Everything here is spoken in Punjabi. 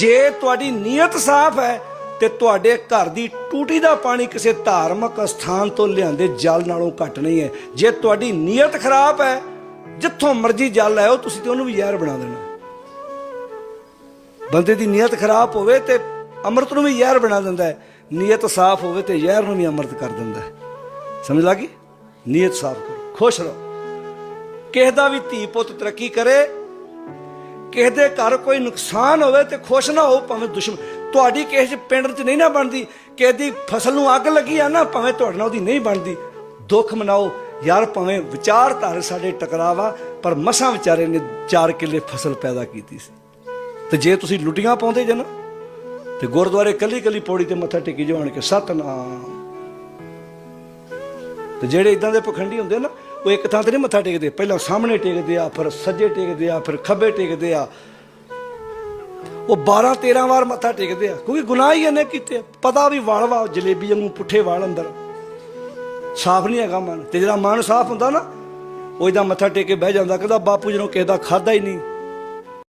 ਜੇ ਤੁਹਾਡੀ ਨੀਅਤ ਸਾਫ਼ ਹੈ ਤੇ ਤੁਹਾਡੇ ਘਰ ਦੀ ਟੂਟੀ ਦਾ ਪਾਣੀ ਕਿਸੇ ਧਾਰਮਿਕ ਸਥਾਨ ਤੋਂ ਲਿਆਂਦੇ ਜਲ ਨਾਲੋਂ ਘੱਟ ਨਹੀਂ ਹੈ। ਜੇ ਤੁਹਾਡੀ ਨੀਅਤ ਖਰਾਬ ਹੈ, ਜਿੱਥੋਂ ਮਰਜ਼ੀ ਜਲ ਆਇਓ ਤੁਸੀਂ ਤੇ ਉਹਨੂੰ ਵੀ ਜ਼ਹਿਰ ਬਣਾ ਦੇਣਾ। ਬੰਦੇ ਦੀ ਨੀਅਤ ਖਰਾਬ ਹੋਵੇ ਤੇ ਅੰਮ੍ਰਿਤ ਨੂੰ ਵੀ ਜ਼ਹਿਰ ਬਣਾ ਦਿੰਦਾ ਹੈ। ਨੀਅਤ ਸਾਫ਼ ਹੋਵੇ ਤੇ ਜ਼ਹਿਰ ਨੂੰ ਵੀ ਅੰਮ੍ਰਿਤ ਕਰ ਦਿੰਦਾ ਹੈ। ਸਮਝ ਲੱਗੀ ਨੀਅਤ ਸਾਫ਼ ਕਰੋ, ਖੁਸ਼ ਰਹੋ। ਕਿਸੇ ਦਾ ਵੀ ਧੀ ਪੁੱਤ ਤਰੱਕੀ ਕਰੇ ਕਿਸੇ ਦੇ ਘਰ ਕੋਈ ਨੁਕਸਾਨ ਹੋਵੇ ਤੇ ਖੁਸ਼ ਨਾ ਹੋ ਭਾਵੇਂ ਦੁਸ਼ਮਣ। ਤੁਹਾਡੀ ਕਿਸੇ ਚ ਪਿੰਡ 'ਚ ਨਹੀਂ ਨਾ ਬਣਦੀ, ਕਿਸੇ ਦੀ ਫਸਲ ਨੂੰ ਅੱਗ ਲੱਗੀ ਆ ਨਾ, ਭਾਵੇਂ ਤੁਹਾਡੇ ਨਾਲ ਉਹਦੀ ਨਹੀਂ ਬਣਦੀ। ਦੁੱਖ ਮਨਾਓ। ਯਾਰ ਭਾਵੇਂ ਵਿਚਾਰਧਾਰੇ ਸਾਡੇ ਟਕਰਾਵਾ ਪਰ ਮਸਾਂ ਵਿਚਾਰੇ ਨੇ 4 ਕਿੱਲੇ ਫਸਲ ਪੈਦਾ ਕੀਤੀ ਸੀ। ਤੇ ਜੇ ਤੁਸੀਂ ਲੁੱਟੀਆਂ ਪਾਉਂਦੇ ਜੇ ਨਾ, ਤੇ ਗੁਰਦੁਆਰੇ ਕੱਲੀ ਕੱਲੀ ਪੌੜੀ ਤੇ ਮੱਥਾ ਟੇਕੀ ਜਾਣ ਕੇ ਸਤਨਾਮ। ਤੇ ਜਿਹੜੇ ਇਦਾਂ ਦੇ ਪਖੰਡੀ ਹੁੰਦੇ ਨਾ, ਉਹ ਇੱਕ ਥਾਂ ਤੇ ਨਹੀਂ ਮੱਥਾ ਟੇਕਦੇ। ਪਹਿਲਾਂ ਸਾਹਮਣੇ ਟੇਕਦੇ ਆ, ਫਿਰ ਸੱਜੇ ਟੇਕਦੇ ਆ, ਫਿਰ ਖੱਬੇ ਟੇਕਦੇ ਆ। ਉਹ 12 13 ਵਾਰ ਮੱਥਾ ਟੇਕਦੇ ਆ। ਕਿਉਂਕਿ ਗੁਨਾਹ ਹੀ ਇਹਨੇ ਕੀਤੇ ਪਤਾ ਵੀ ਵਾਲ ਵਾ ਜਲੇਬੀ ਵਾਂਗੂ ਪੁੱਠੇ ਵਾਲ ਅੰਦਰ। ਸਾਫ਼ ਨਹੀਂ ਹੈਗਾ ਮਨ। ਤੇ ਜਿਹੜਾ ਮਨ ਸਾਫ਼ ਹੁੰਦਾ ਨਾ, ਉਹ ਇਦਾਂ ਮੱਥਾ ਟੇਕ ਕੇ ਬਹਿ ਜਾਂਦਾ, ਕਹਿੰਦਾ ਬਾਪੂ ਜੀ ਨੂੰ ਕਿਸੇ ਦਾ ਖਾਦਾ ਹੀ ਨਹੀਂ।